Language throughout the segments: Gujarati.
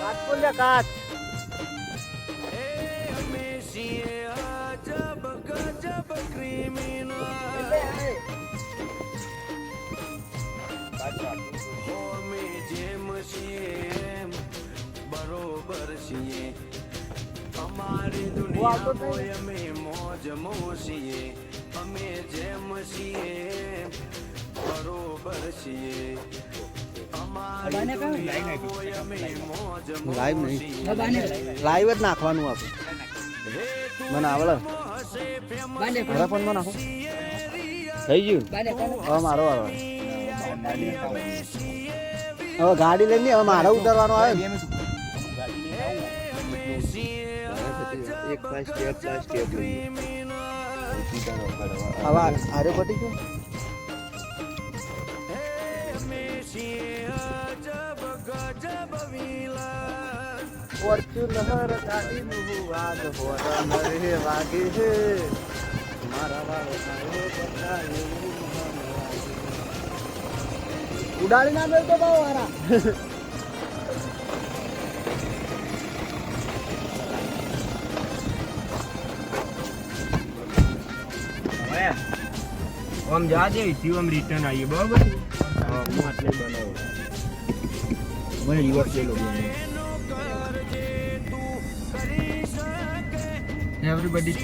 કાચ ખોલ લે કાચ બરોબર છીએ અમારી હું આવતો જ દુનિયા નહીં. હોય અમે મોજ મોસીએ અમે જેમ છીએ બરોબર છીએ લાઈવ નહીં. લાઈવ જ નાખવાનું આપણે. મને આવડે. મારા ફોનમાં નાખો. થઈ ગયું. હવે મારો આવે. હવે ગાડી લઈને હવે મારે ઉતારવાનો આવે એક સ્ટેપ સ્ટેપ લઈએ હવે આરે પટી ગયું? ફોર્ચ્યુનર ગાડીનું વાગ હોરન રે વાગે છે મારા વાળ સારો બતાય એવું મને વાગે. ઉડાડી ના દે તો બહુ વારા આમ જાજે શિવમ રિટર્ન આવીએ બરાબર હા હું આટલે બનાવું મને રિવર્સ લેલો એવરીબડી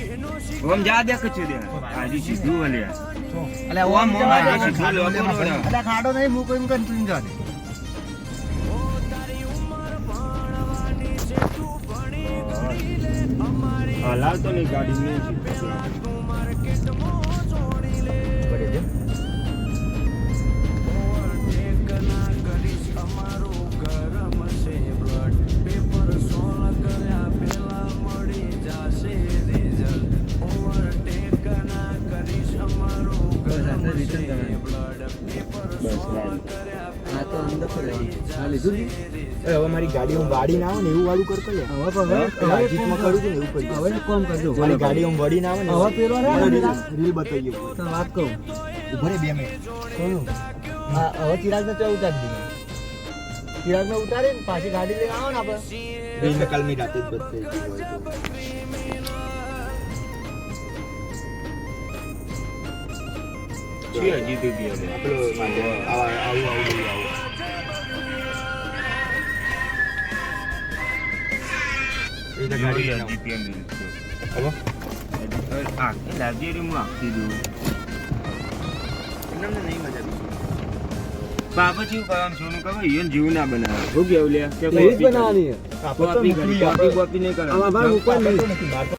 ઓમ જા દે કચ્છ દે આજી સીધું વલે અલે ઓમ ઓમ આજી સીધું લો બોલો અલા ખાડો નહીં મૂકો એમ કન તું જા હલાવતો નહીં ગાડી નહીં હા તો અંદર તો હા લીધું એ હવે મારી ગાડી હું વાડી ના આવે ને એવું વાળું કરતો લે. હવે તો હવે જીતમાં કરું છું એવું કરી હવે કોમ કરજો? મારી ગાડી હું વડી ના આવે ને હવે પેલો રે રીલ- રીલ બતાવી ગયો તો વાત કહું. ઊભો રે બે મિનિટ. કોનું હા હવે ચિરાગ ને ચા ઉતારી દીધું ચિરાગ ને ઉતારી ને પાછી ગાડી લઈને આવો ને આપણે. રીલ મેં કાલની રાતે જ બતાવી ગયો હોય તો. હજી તો ગયો ને. પેલો મારો આવું આવું લઈ આવો. એ તો ગાડી લઈને આવો. એમને નહીં મજા આવી. બાપા જેવું કરવાનું સોનું ખબર ઈયોને જેવું ના બનાવે. શું કેવું કે બનાવવાની કરી?